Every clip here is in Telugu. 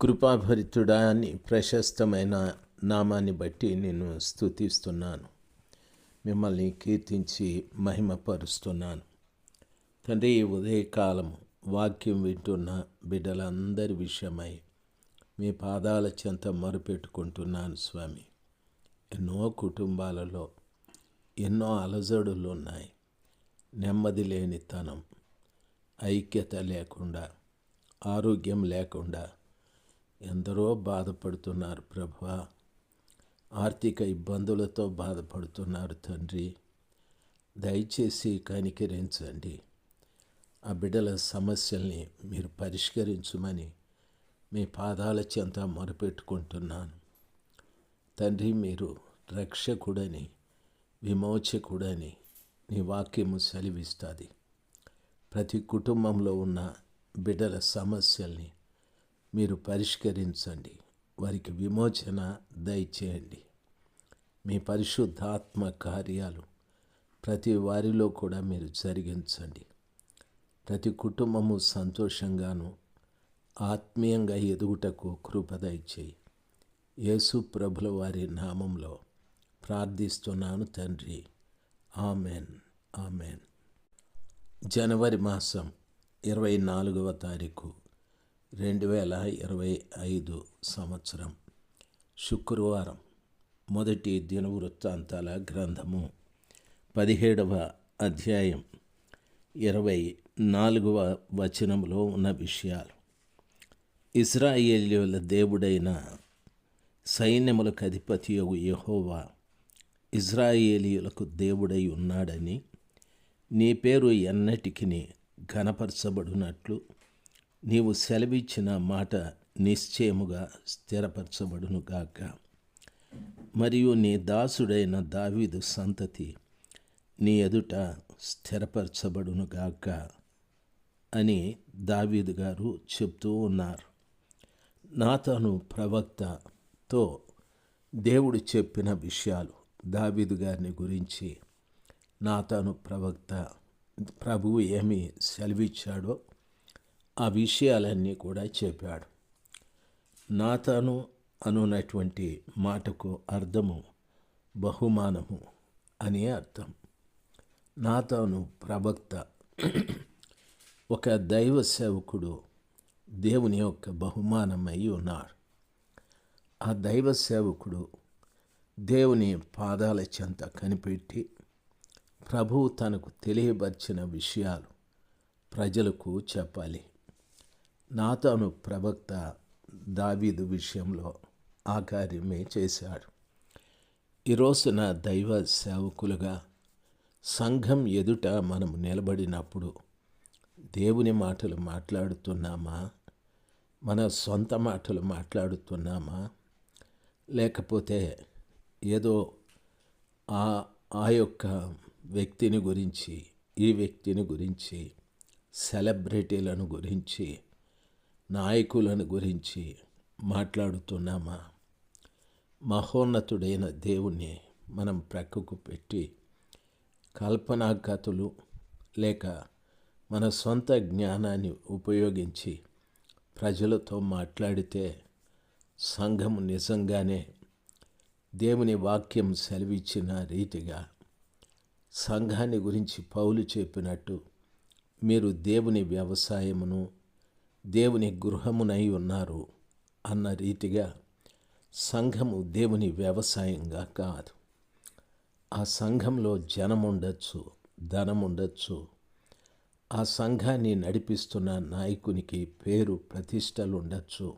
కృపాభరితుడా అని ప్రశస్తమైన నామాన్ని బట్టి నేను స్తుతిస్తున్నాను. మిమ్మల్ని కీర్తించి మహిమపరుస్తున్నాను. తండ్రి ఈ ఉదయకాలం వాక్యం వింటున్న బిడ్డలందరి విషయమై మీ పాదాల చెంత మొరుపెట్టుకుంటున్నాను స్వామి. ఎన్నో కుటుంబాలలో ఎన్నో అలజడులు ఉన్నాయి నెమ్మది లేనితనం ఐక్యత లేకుండా ఆరోగ్యం లేకుండా ఎందరో బాధపడుతున్నారు ప్రభా. ఆర్థిక ఇబ్బందులతో బాధపడుతున్నారు తండ్రి. దయచేసి కనికరించండి. ఆ బిడ్డల సమస్యల్ని మీరు పరిష్కరించమని మీ పాదాల చెంత మొరపెట్టుకుంటున్నాను. తండ్రి మీరు రక్షకుడని విమోచకుడని నీ వాక్యము సెలవిస్తుంది. ప్రతి కుటుంబంలో ఉన్న బిడ్డల సమస్యల్ని మీరు పరిష్కరించండి. వారికి విమోచన దయచేయండి. మీ పరిశుద్ధాత్మ కార్యాలు ప్రతి వారిలో కూడా మీరు జరిగించండి. ప్రతి కుటుంబము సంతోషంగాను ఆత్మీయంగా ఎదుగుటకు కృపదయచేయి యేసు ప్రభుల వారి నామంలో ప్రార్థిస్తున్నాను తండ్రి. ఆమెన్. ఆమెన్. జనవరి మాసం ఇరవై నాలుగవ తారీఖు. రెండు వేల ఇరవై ఐదు సంవత్సరం శుక్రవారం మొదటి దినవృత్తాంతాల గ్రంథము పదిహేడవ అధ్యాయం ఇరవై నాలుగవ వచనంలో ఉన్న విషయాలు. ఇస్రాయేలీల దేవుడైన సైన్యములకు అధిపతి యహోవా ఇజ్రాయేలీయులకు దేవుడై ఉన్నాడని నీ పేరు ఎన్నటికి ఘనపరచబడినట్లు నీవు సెలవిచ్చిన మాట నిశ్చయముగా స్థిరపరచబడునుగాక మరియు నీ దాసుడైన దావీదు సంతతి నీ ఎదుట స్థిరపరచబడునుగాక అని దావీదు గారు చెప్తూ ఉన్నారు. నాతను ప్రవక్తతో దేవుడు చెప్పిన విషయాలు దావీదు గారిని గురించి నాతను ప్రవక్త ప్రభువు ఏమి సెలవిచ్చాడో ఆ విషయాలన్నీ కూడా చెప్పాడు. నాతాను అనున్నటువంటి మాటకు అర్థము బహుమానము అని అర్థం. నాతాను ప్రవక్త ఒక దైవ సేవకుడు దేవుని యొక్క బహుమానమై ఉన్నాడు. ఆ దైవ సేవకుడు దేవుని పాదాల చెంత కనిపెట్టి ప్రభువు తనకు తెలియపరిచిన విషయాలు ప్రజలకు చెప్పాలి. నాతోను ప్రవక్త దావీదు విషయంలో ఆ కార్యమే చేశాడు. ఈ రోజున దైవ సేవకులుగా సంఘం ఎదుట మనం నిలబడినప్పుడు దేవుని మాటలు మాట్లాడుతున్నామా? మన సొంత మాటలు మాట్లాడుతున్నామా? లేకపోతే ఏదో ఆ ఆ యొక్క వ్యక్తిని గురించి ఈ వ్యక్తిని గురించి సెలబ్రిటీలను గురించి నాయకులను గురించి మాట్లాడుతున్నామా? మహోన్నతుడైన దేవుణ్ణి మనం ప్రక్కకు పెట్టి కల్పనా కథలు లేక మన సొంత జ్ఞానాన్ని ఉపయోగించి ప్రజలతో మాట్లాడితే సంఘం నిజంగానే దేవుని వాక్యం సెలవిచ్చిన రీతిగా సంఘాన్ని గురించి పౌలు చెప్పినట్టు మీరు దేవుని వ్యవసాయమును దేవుని గృహమునై ఉన్నారు అన్న రీతిగా సంఘము దేవుని వ్యవసాయంగా కాదు. ఆ సంఘంలో జనం ఉండొచ్చు ధనం ఉండొచ్చు ఆ సంఘాన్ని నడిపిస్తున్న నాయకునికి పేరు ప్రతిష్టలు ఉండొచ్చు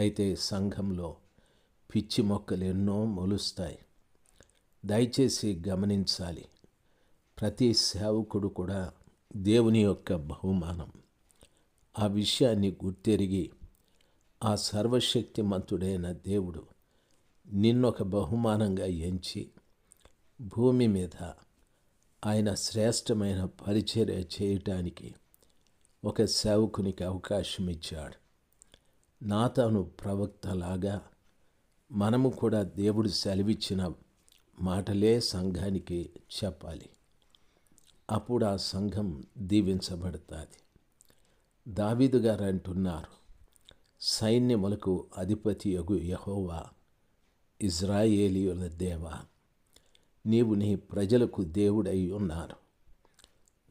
అయితే సంఘంలో పిచ్చి మొక్కలు ఎన్నో మొలుస్తాయి. దయచేసి గమనించాలి. ప్రతి సేవకుడు కూడా దేవుని యొక్క బహుమానం. ఆ విషయాన్ని గుర్తెరిగి ఆ సర్వశక్తిమంతుడైన దేవుడు నిన్నొక బహుమానంగా ఎంచి భూమి మీద ఆయన శ్రేష్టమైన పరిచర్య చేయటానికి ఒక సేవకునికి అవకాశం ఇచ్చాడు నాతాను ప్రవక్తలాగా మనము కూడా దేవుడు సెలవిచ్చిన మాటలే సంఘానికి చెప్పాలి. అప్పుడు ఆ సంఘం దీవించబడుతుంది. దావీదు గారు అంటున్నారు సైన్యములకు అధిపతి యగు యహోవా ఇజ్రాయేలీయుల దేవా నీవు నీ ప్రజలకు దేవుడై ఉన్నారు.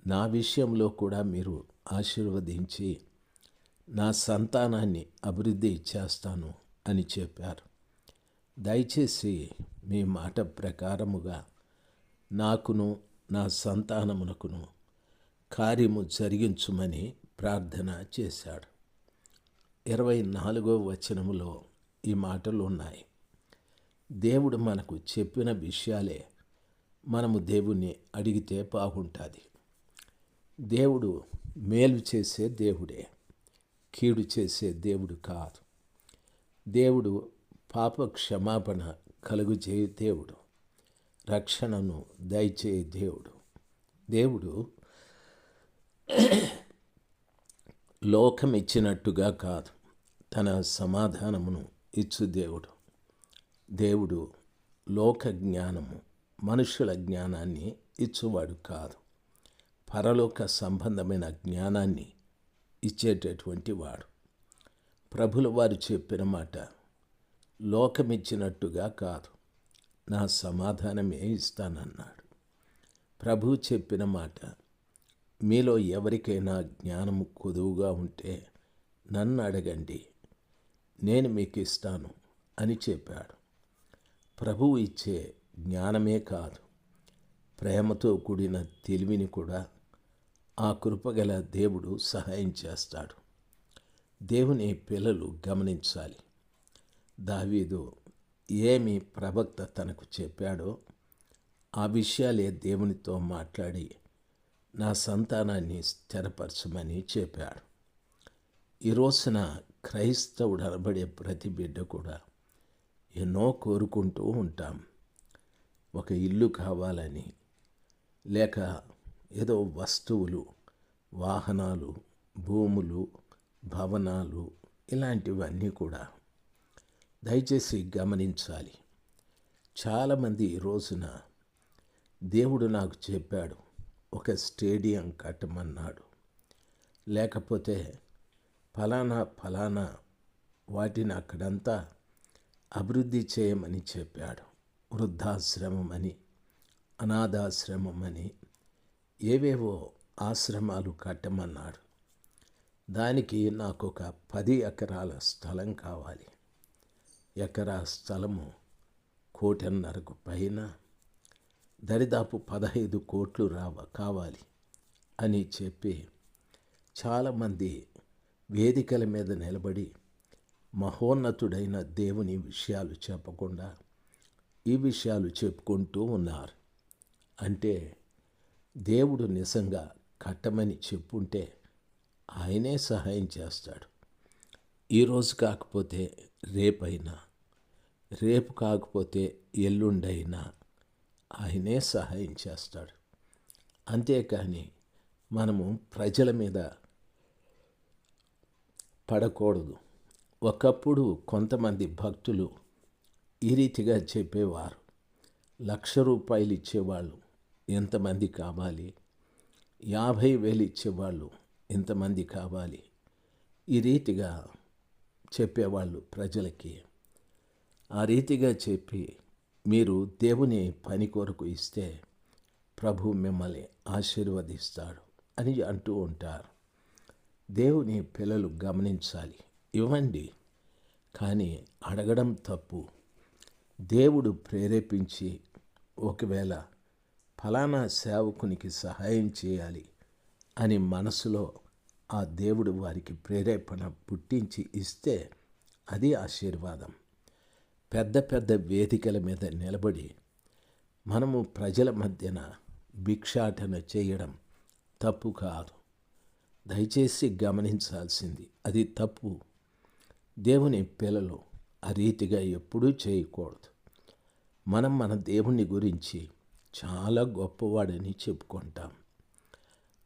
నా విషయంలో కూడా మీరు ఆశీర్వదించి నా సంతానాన్ని అభివృద్ధి చేస్తాను అని చెప్పారు. దయచేసి మీ మాట ప్రకారముగా నాకును నా సంతానమునకును కార్యము జరిగించుమని ప్రార్థన చేశాడు. ఇరవై నాలుగో వచనములో ఈ మాటలు ఉన్నాయి. దేవుడు మనకు చెప్పిన విషయాలే మనము దేవుణ్ణి అడిగితే బాగుంటుంది. దేవుడు మేలు చేసే దేవుడే కీడు చేసే దేవుడు కాదు. దేవుడు పాప క్షమాపణ కలుగుచే దేవుడు రక్షణను దయచేయ దేవుడు. దేవుడు లోకం ఇచ్చినట్టుగా కాదు. తన సమాధానమును ఇచ్చు దేవుడు. దేవుడు లోక జ్ఞానము మనుషుల జ్ఞానాన్ని ఇచ్చువాడు కాదు. పరలోక సంబంధమైన జ్ఞానాన్ని ఇచ్చేటటువంటి వాడు. ప్రభుల వారు చెప్పిన మాట లోకమిచ్చినట్టుగా కాదు. నా సమాధానమే ఇస్తానన్నాడు. ప్రభు చెప్పిన మాట మీలో ఎవరికైనా జ్ఞానము కొదువుగా ఉంటే నన్ను అడగండి. నేను మీకు ఇస్తాను అని చెప్పాడు. ప్రభువు ఇచ్చే జ్ఞానమే కాదు ప్రేమతో కూడిన తెలివిని కూడా ఆ కృపగల దేవుడు సహాయం చేస్తాడు. దేవుని పిల్లలు గమనించాలి. దావీదు ఏమి ప్రవక్త తనకు చెప్పాడో ఆ విషయాలే దేవునితో మాట్లాడి నా సంతానాన్ని స్థిరపరచమని చెప్పాడు. ఈ రోజున క్రైస్తవుడు అనబడే ప్రతి బిడ్డ కూడా ఎన్నో కోరుకుంటూ ఉంటాం. ఒక ఇల్లు కావాలని లేక ఏదో వస్తువులు వాహనాలు భూములు భవనాలు ఇలాంటివన్నీ కూడా దయచేసి గమనించాలి. చాలామంది ఈ రోజున దేవుడు నాకు చెప్పాడు ఒక స్టేడియం కట్టమన్నాడు. లేకపోతే ఫలానా ఫలానా వాటిని అక్కడంతా అభివృద్ధి చేయమని చెప్పాడు. వృద్ధాశ్రమం అని అనాథాశ్రమం అని ఏవేవో ఆశ్రమాలు కట్టమన్నాడు. దానికి నాకు ఒక పది ఎకరాల స్థలం కావాలి. ఎకరా స్థలము కోటన్నరకు పైన దరిదాపు పదహైదు కోట్లు రావ కావాలి అని చెప్పి చాలామంది వేదికల మీద నిలబడి మహోన్నతుడైన దేవుని విషయాలు చెప్పకుండా ఈ విషయాలు చెప్పుకుంటూ ఉన్నారు. అంటే దేవుడు నిజంగా కట్టమని చెప్పుంటే ఆయనే సహాయం చేస్తాడు. ఈరోజు కాకపోతే రేపైనా రేపు కాకపోతే ఎల్లుండైనా ఆయనే సహాయం చేస్తాడు? అంతేకాని మనము ప్రజల మీద పడకూడదు. ఒకప్పుడు కొంతమంది భక్తులు ఈ రీతిగా చెప్పేవారు. లక్ష రూపాయలు ఇచ్చేవాళ్ళు ఎంతమంది కావాలి? యాభై వేలు ఇచ్చేవాళ్ళు ఎంతమంది కావాలి? ఈ రీతిగా చెప్పేవాళ్ళు ప్రజలకి. ఆ రీతిగా చెప్పి మీరు దేవుని పని కొరకు ఇస్తే ప్రభు మిమ్మల్ని ఆశీర్వదిస్తాడు అని అంటూ ఉంటారు. దేవుని పిల్లలు గమనించాలి. ఇవ్వండి. కానీ అడగడం తప్పు. దేవుడు ప్రేరేపించి ఒకవేళ ఫలానా సేవకునికి సహాయం చేయాలి అని మనసులో ఆ దేవుడు వారికి ప్రేరేపణ పుట్టించి ఇస్తే అది ఆశీర్వాదం. పెద్ద పెద్ద వేదికల మీద నిలబడి మనము ప్రజల మధ్యన భిక్షాటన చేయడం తప్పు కాదు. దయచేసి గమనించాల్సింది అది తప్పు. దేవుని పిల్లలు ఆ రీతిగా ఎప్పుడూ చేయకూడదు. మనం మన దేవుని గురించి చాలా గొప్పవాడని చెప్పుకుంటాం.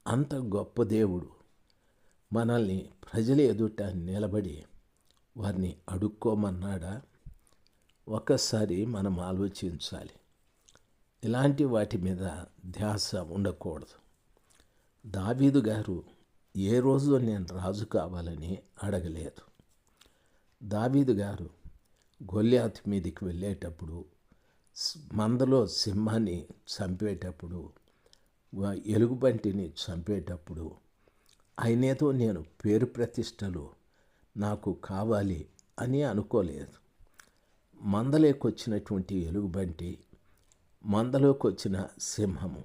అంత గొప్ప దేవుడు మనల్ని ప్రజల ఎదుట నిలబడి వారిని అడుక్కోమన్నాడా? ఒక్కసారి మనం ఆలోచించాలి. ఇలాంటి వాటి మీద ధ్యాస ఉండకూడదు. దావీదు గారు ఏ రోజు నేను రాజు కావాలని అడగలేదు. దావీదు గారు గొల్యాత్ మీదికి వెళ్ళేటప్పుడు మందలో సింహాన్ని చంపేటప్పుడు ఎలుగుబంటిని చంపేటప్పుడు ఆయనేదో నేను పేరు ప్రతిష్టలు నాకు కావాలి అని అనుకోలేదు. మందలోకొచ్చినటువంటి ఎలుగుబంటి మందలోకి వచ్చిన సింహము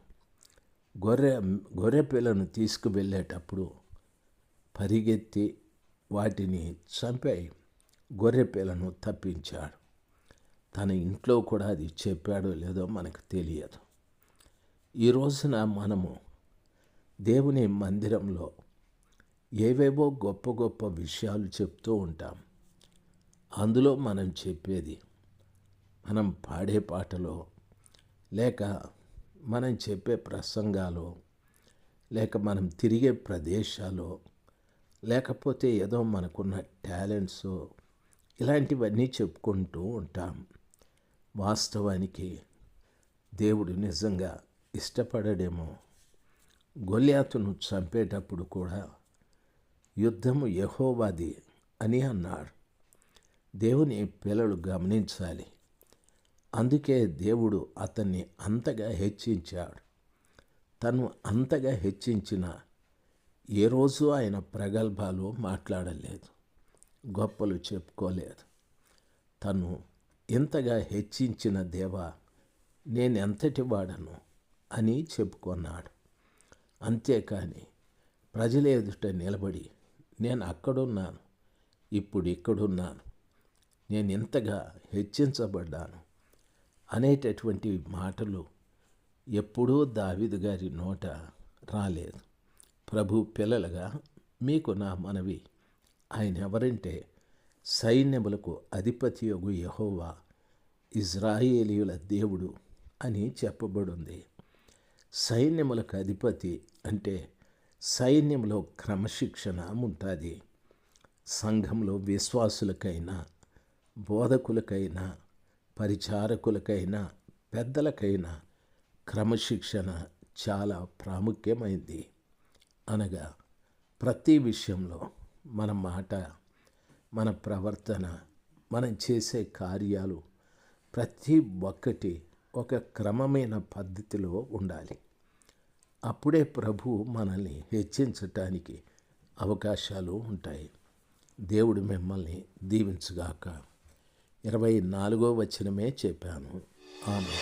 గొర్రె గొర్రె పిల్లను తీసుకువెళ్ళేటప్పుడు పరిగెత్తి వాటిని చంపాయి గొర్రె పిల్లను తప్పించాడు. తన ఇంట్లో కూడా అది చెప్పాడో లేదో మనకు తెలియదు. ఈ రోజున మనము దేవుని మందిరంలో ఏవేవో గొప్ప గొప్ప విషయాలు చెప్తూ ఉంటాం. అందులో మనం చెప్పేది మనం పాడే పాటలో లేక మనం చెప్పే ప్రసంగాలు లేక మనం తిరిగే ప్రదేశాలు లేకపోతే ఏదో మనకున్న టాలెంట్స్ ఇలాంటివన్నీ చెప్పుకుంటూ ఉంటాం. వాస్తవానికి దేవుడు నిజంగా ఇష్టపడడేమో గొల్యాతును చంపేటప్పుడు కూడా యుద్ధము యహోవాది అని అన్నాడు. దేవుని పిల్లలు గమనించాలి. అందుకే దేవుడు అతన్ని అంతగా హెచ్చించాడు. తను అంతగా హెచ్చించిన ఏ రోజు ఆయన ప్రగల్భాలు మాట్లాడలేదు గొప్పలు చెప్పుకోలేదు. తను ఇంతగా హెచ్చించిన దేవా నేనెంతటి వాడను అని చెప్పుకున్నాడు. అంతేకాని ప్రజల ఎదుట నిలబడి నేను అక్కడున్నాను ఇప్పుడు ఇక్కడున్నాను నేను ఇంతగా హెచ్చించబడ్డాను అనేటటువంటి మాటలు ఎప్పుడూ దావిదు గారి నోట రాలేదు. ప్రభు పిల్లలుగా మీకు నా మనవి. ఆయన ఎవరంటే సైన్యములకు అధిపతి యొగు యహోవా ఇజ్రాయేలీయుల దేవుడు అని చెప్పబడింది. సైన్యములకు అధిపతి అంటే సైన్యంలో క్రమశిక్షణ ఉంటుంది. సంఘంలో విశ్వాసులకైనా బోధకులకైనా పరిచారకులకైనా పెద్దలకైనా క్రమశిక్షణ చాలా ప్రాముఖ్యమైంది. అనగా ప్రతి విషయంలో మన మాట మన ప్రవర్తన మనం చేసే కార్యాలు ప్రతి ఒక్కటి ఒక క్రమమైన పద్ధతిలో ఉండాలి. అప్పుడే ప్రభు మనల్ని హెచ్చించటానికి అవకాశాలు ఉంటాయి. దేవుడు మిమ్మల్ని దీవించుగాక. ఇరవై నాలుగో వచనమే చెప్పాను. ఆమె